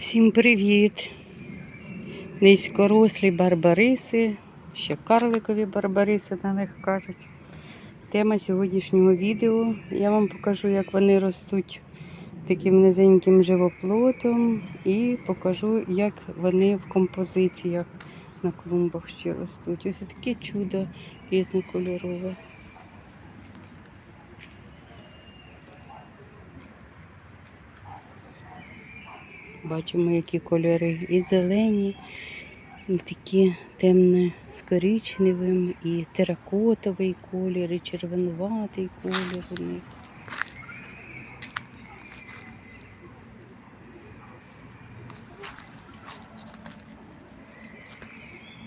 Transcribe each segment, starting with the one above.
Всім привіт! Низькорослі барбариси, ще карликові барбариси на них кажуть. Тема сьогоднішнього відео. Я вам покажу, як вони ростуть таким низеньким живоплотом і покажу, як вони в композиціях на клумбах ще ростуть. Ось таке чудо різнокольорове. Бачимо, які кольори і зелені, і такі темно з коричневим, і теракотовий колір, і червонуватий колір у них.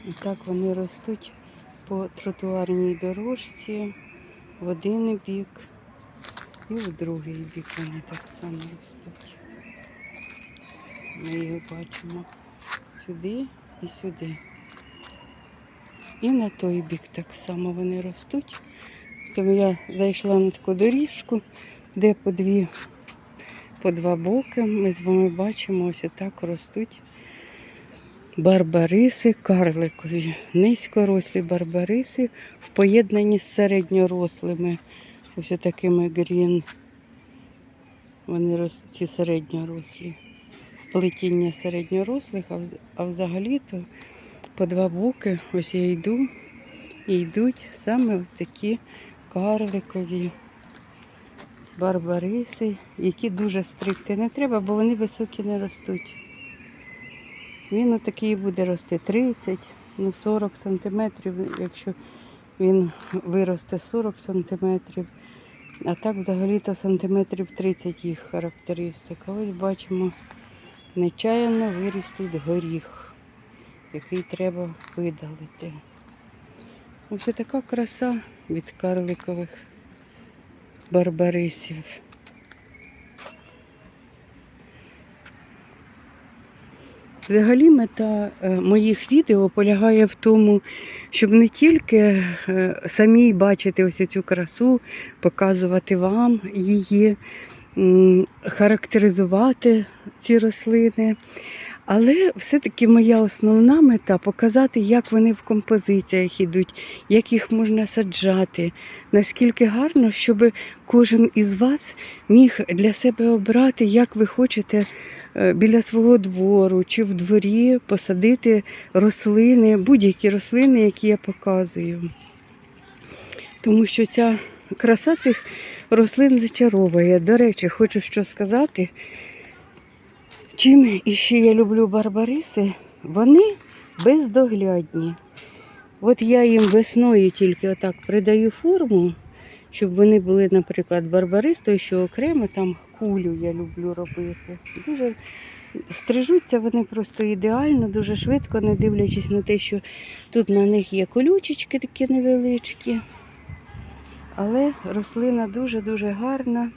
І так вони ростуть по тротуарній дорожці в один бік і в другий бік вони так само ростуть. Ми його бачимо сюди і сюди. І на той бік так само вони ростуть. Тому я зайшла на таку доріжку, де по дві, по два боки. Ми з вами бачимо, ось отак ростуть барбариси карликові. Низькорослі барбариси в поєднанні з середньорослими. Ось такими грін. Вони ростуть ці середньорослі плетіння середньорослих, а взагалі-то по два боки ось я йду і йдуть саме такі карликові барбариси, які дуже стригти не треба, бо вони високі не ростуть. Він отакий буде рости 30, ну 40 сантиметрів, якщо він виросте 40 сантиметрів. А так взагалі-то сантиметрів 30 їх характеристика. Ось бачимо нечаянно виріс тут горіх, який треба видалити. Ось така краса від карликових барбарисів. Взагалі мета е, моїх відео полягає в тому, щоб не тільки е, самій бачити ось цю красу, показувати вам її, характеризувати ці рослини. Але все-таки моя основна мета показати, як вони в композиціях ідуть, як їх можна саджати, наскільки гарно, щоб кожен із вас міг для себе обрати, як ви хочете е, біля свого двору чи в дворі посадити рослини, будь-які рослини, які я показую. Тому що ця краса цих рослин зачаровує. До речі, хочу що сказати. Чим іще я люблю барбариси, вони бездоглядні. От я їм весною тільки отак придаю форму, щоб вони були, наприклад, барбаристою, що окремо там кулю я люблю робити. Дуже стрижуться вони просто ідеально, дуже швидко, не дивлячись на те, що тут на них є колючечки такі невеличкі. Але рослина дуже-дуже гарна.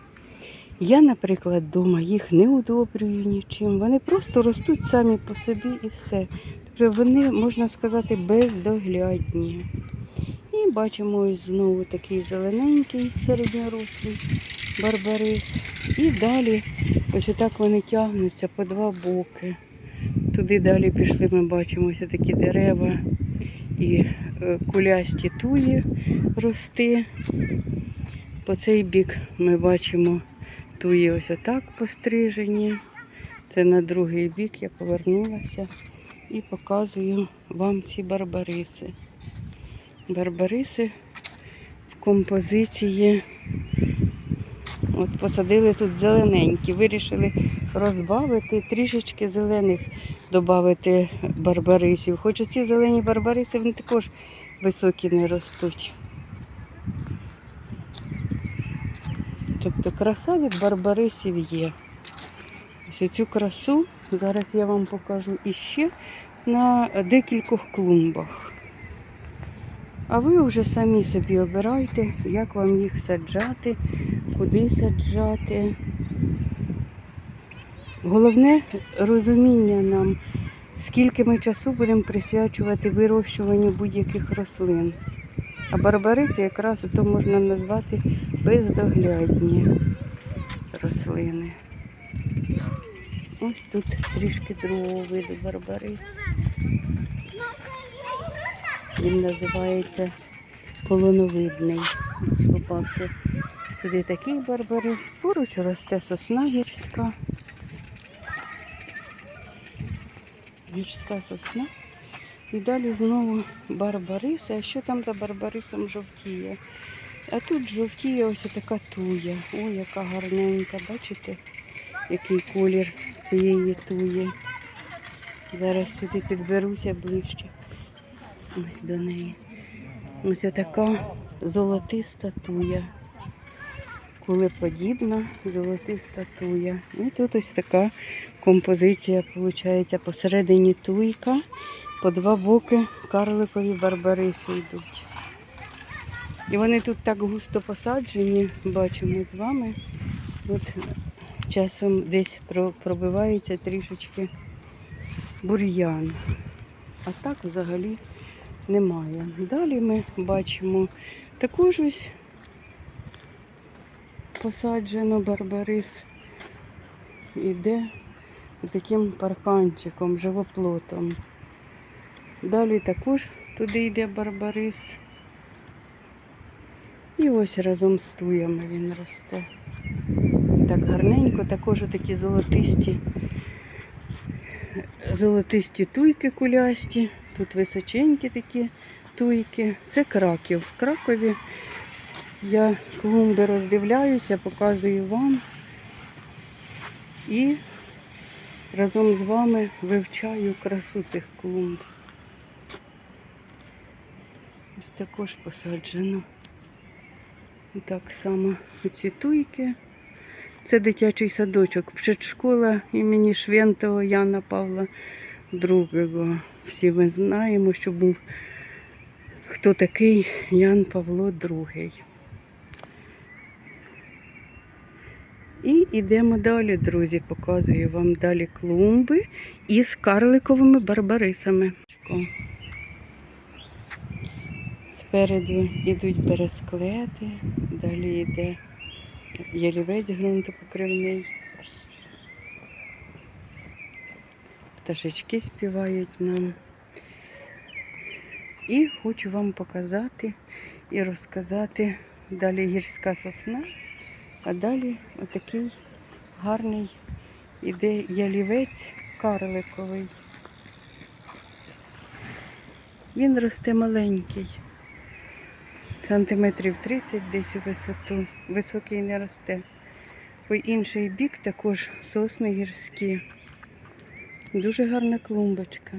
Я, наприклад, вдома їх не удобрюю нічим. Вони просто ростуть самі по собі і все. Тобто вони, можна сказати, бездоглядні. І бачимо ось знову такий зелененький середньорослий барбарис. І далі ось отак вони тягнуться по два боки. Туди далі пішли, ми бачимо ось такі дерева і е, кулясті туї рости. По цей бік ми бачимо туї ось отак пострижені. Це на другий бік я повернулася і показую вам ці барбариси. Барбариси в композиції. От посадили тут зелененькі, вирішили розбавити, трішечки зелених додати барбарисів. Хоч ці зелені барбариси вони також високі не ростуть. Тобто краса від барбарисів є. Ось цю красу зараз я вам покажу іще на декількох клумбах. А ви вже самі собі обирайте, як вам їх саджати, куди саджати. Головне розуміння нам, скільки ми часу будемо присвячувати вирощуванню будь-яких рослин. А барбариси якраз то можна назвати бездоглядні рослини. Ось тут трішки другого виду барбарис. Він називається полоновидний. Ось попався сюди такий барбарис. Поруч росте сосна гірська. Гірська сосна. І далі знову барбарис. А що там за барбарисом жовтіє? А тут жовтіє ось така туя. Ой, яка гарненька, бачите, який колір цієї туї. Зараз сюди підберуся ближче. Ось до неї. Ось така золотиста туя. Кулеподібна золотиста туя. І тут ось така композиція виходить. Посередині туйка, по два боки карликові барбариси йдуть. І вони тут так густо посаджені, бачимо з вами. От часом десь про- пробивається трішечки бур'ян. А так взагалі немає. Далі ми бачимо також ось посаджено барбарис. Іде таким парканчиком, живоплотом. Далі також туди йде барбарис. І ось разом з туями він росте. Так гарненько, також такі золотисті, золотисті туйки кулясті. Тут височенькі такі туйки. Це Краків. В Кракові я клумби роздивляюся, показую вам. І разом з вами вивчаю красу цих клумб. Ось також посаджено. Так само ці туйки. Це дитячий садочок. Предшкола імені Швентого Яна Павла II. Всі ми знаємо, що був хто такий Ян Павло II. І йдемо далі, друзі. Показую вам далі клумби із карликовими барбарисами. Спереду йдуть бересклети, далі йде ялівець ґрунтопокривний. Пташечки співають нам. І хочу вам показати і розказати далі гірська сосна, а далі отакий гарний іде ялівець карликовий. Він росте маленький, сантиметрів 30 десь у висоту. Високий не росте. По інший бік також сосни гірські. Дуже гарна клумбочка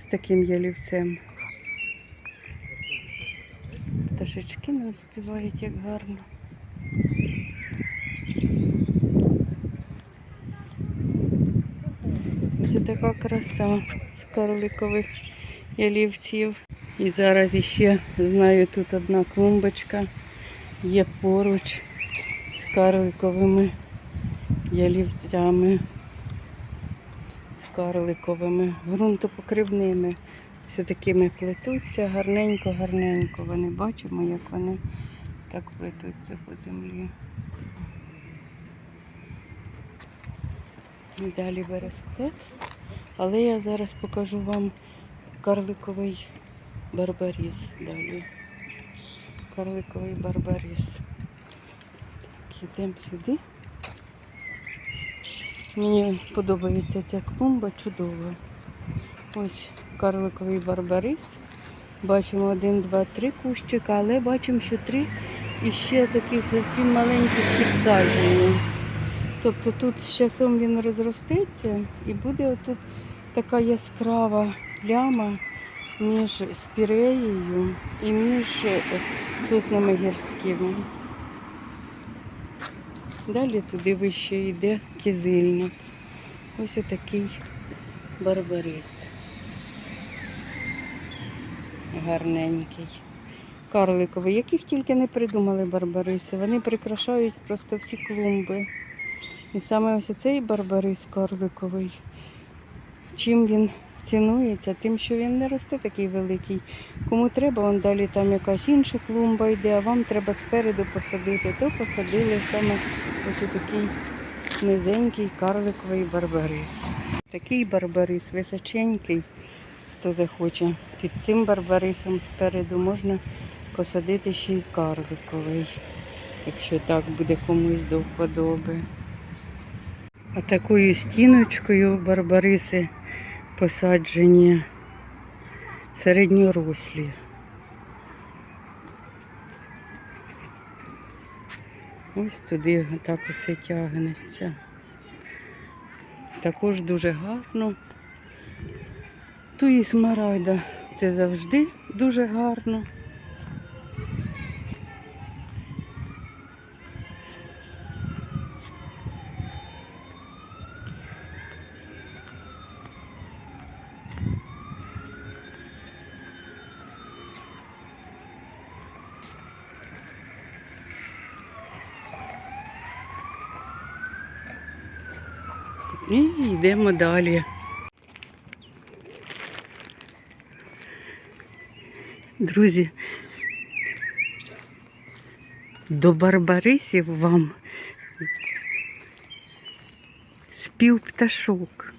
з таким ялівцем. Пташечки нам співають як гарно. Це така краса з карликових ялівців. І зараз іще знаю, тут одна клумбочка є поруч з карликовими ялівцями, карликовими, ґрунтопокривними. Все такими плетуться гарненько, гарненько. Вони бачимо, як вони так плетуться по землі. І далі бересклет. Але я зараз покажу вам карликовий барбаріс далі. Карликовий барбаріс. Так, йдемо сюди. Мені подобається ця клумба чудова. Ось карликовий барбарис. Бачимо один, два, три кущика, але бачимо, що три іще таких зовсім маленьких підсаджені. Тобто тут з часом він розростеться і буде отут така яскрава пляма між спіреєю і між е, соснами гірськими. Далі туди вище йде кизильник. Ось отакий барбарис. Гарненький. Карликовий, яких тільки не придумали барбариси. Вони прикрашають просто всі клумби. І саме ось цей барбарис карликовий. Чим він цінується, тим, що він не росте такий великий. Кому треба, вон далі там якась інша клумба йде, а вам треба спереду посадити. То посадили саме ось такий низенький карликовий барбарис. Такий барбарис височенький, хто захоче. Під цим барбарисом спереду можна посадити ще й карликовий, якщо так буде комусь до вподоби. А такою стіночкою барбариси посаджені середньорослі. Ось туди так усе тягнеться. Також дуже гарно. Ту і смарайда це завжди дуже гарно. І йдемо далі. Друзі, до барбарисів вам спів пташок.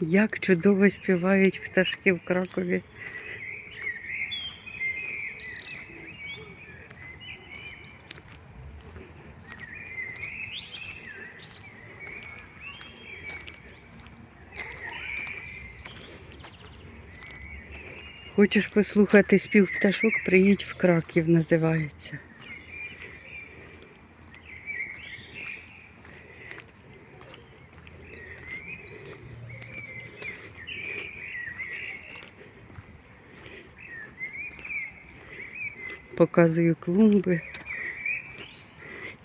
Як чудово співають пташки в Кракові. Хочеш послухати спів пташок, приїдь в Краків, називається. Показую клумби.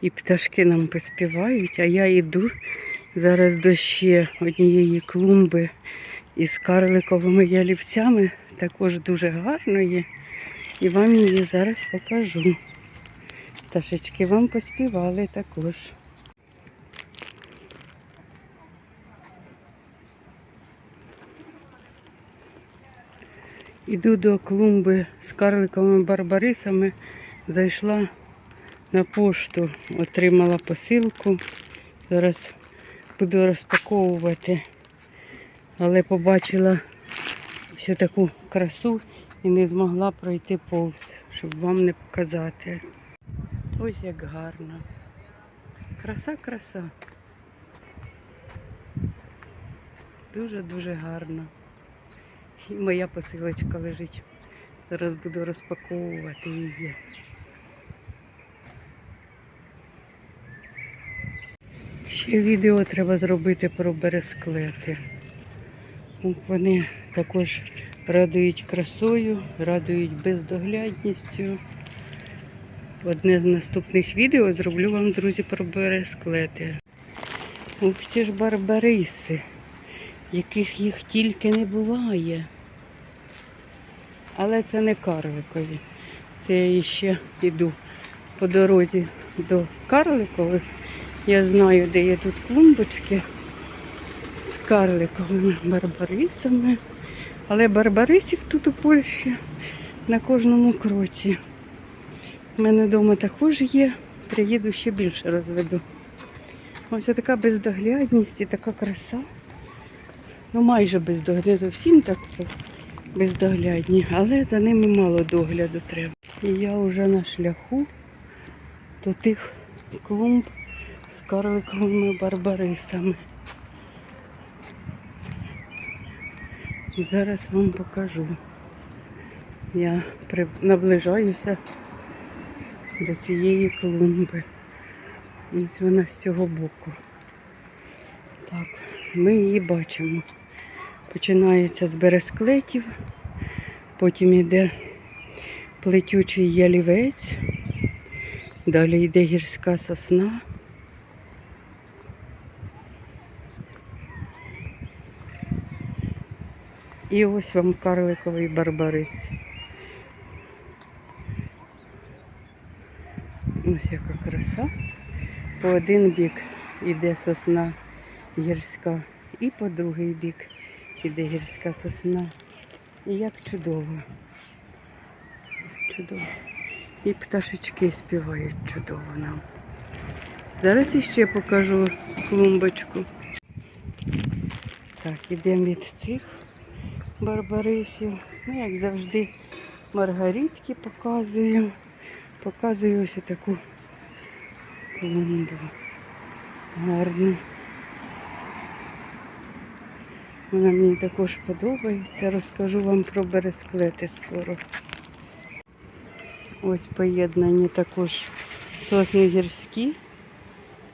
І пташки нам поспівають, а я йду зараз до ще однієї клумби із карликовими ялівцями також дуже гарної. І вам її зараз покажу. Пташечки вам поспівали також. Іду до клумби з карликовими барбарисами. Зайшла на пошту, отримала посилку. Зараз буду розпаковувати але побачила всю таку красу і не змогла пройти повз, щоб вам не показати. Ось як гарно. Краса, краса. Дуже-дуже гарно. І моя посилочка лежить. Зараз буду розпаковувати її. Ще відео треба зробити про бересклети. Вони також радують красою, радують бездоглядністю. Одне з наступних відео зроблю вам, друзі, про бересклети. Ось ці ж барбариси, яких їх тільки не буває. Але це не карликові. Це я ще йду по дорозі до карликових. Я знаю, де є тут клумбочки з карликовими барбарисами. Але барбарисів тут у Польщі на кожному кроці. У мене вдома також є. Приїду ще більше розведу. Ось така бездоглядність і така краса. Ну майже бездоглядні, зовсім так це бездоглядні, але за ними мало догляду треба. І я вже на шляху до тих клумб з карликовими барбарисами. І зараз вам покажу. Я наближаюся до цієї клумби. Ось вона з цього боку. Так, ми її бачимо. Починається з бересклетів, потім йде плетючий ялівець, далі йде гірська сосна. І ось вам карликовий барбарис. Ось яка краса. По один бік іде сосна гірська і по другий бік іде гірська сосна. І як чудово. Чудово. І пташечки співають чудово нам. Зараз іще покажу клумбочку. Так, ідемо від цих барбарисів. Ну, як завжди, маргаритки показую. Показую ось таку клумбу. Гарну. Вона мені також подобається. Розкажу вам про бересклети скоро. Ось поєднані також сосни гірські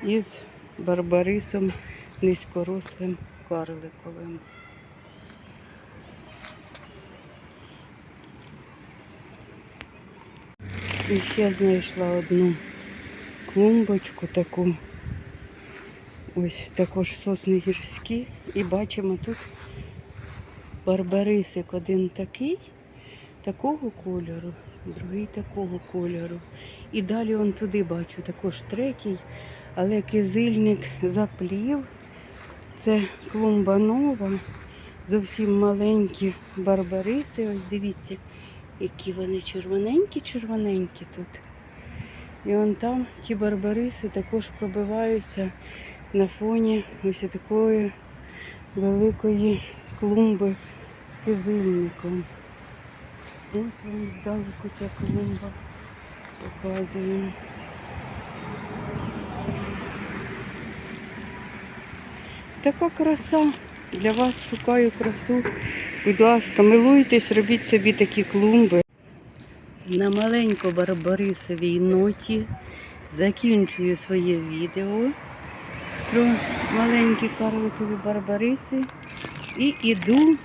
із барбарисом низькорослим карликовим. І ще знайшла одну клумбочку таку. Ось також сосни гірські. І бачимо тут барбарисик один такий, такого кольору, другий такого кольору. І далі он туди бачу також третій, але кизильник заплів. Це клумба нова, зовсім маленькі барбариси. Ось дивіться, які вони червоненькі-червоненькі тут. І он там ті барбариси також пробиваються на фоні ось такої великої клумби з кизильником. Ось вам здалеку ця клумба показує. Така краса. Для вас шукаю красу. Будь ласка, милуйтесь, робіть собі такі клумби. На маленько барбарисовій ноті закінчую своє відео про маленькі карликові барбариси і іду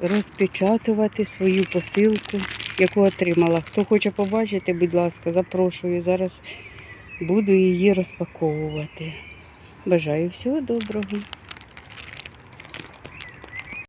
розпечатувати свою посилку, яку отримала. Хто хоче побачити, будь ласка, запрошую. Зараз буду її розпаковувати. Бажаю всього доброго.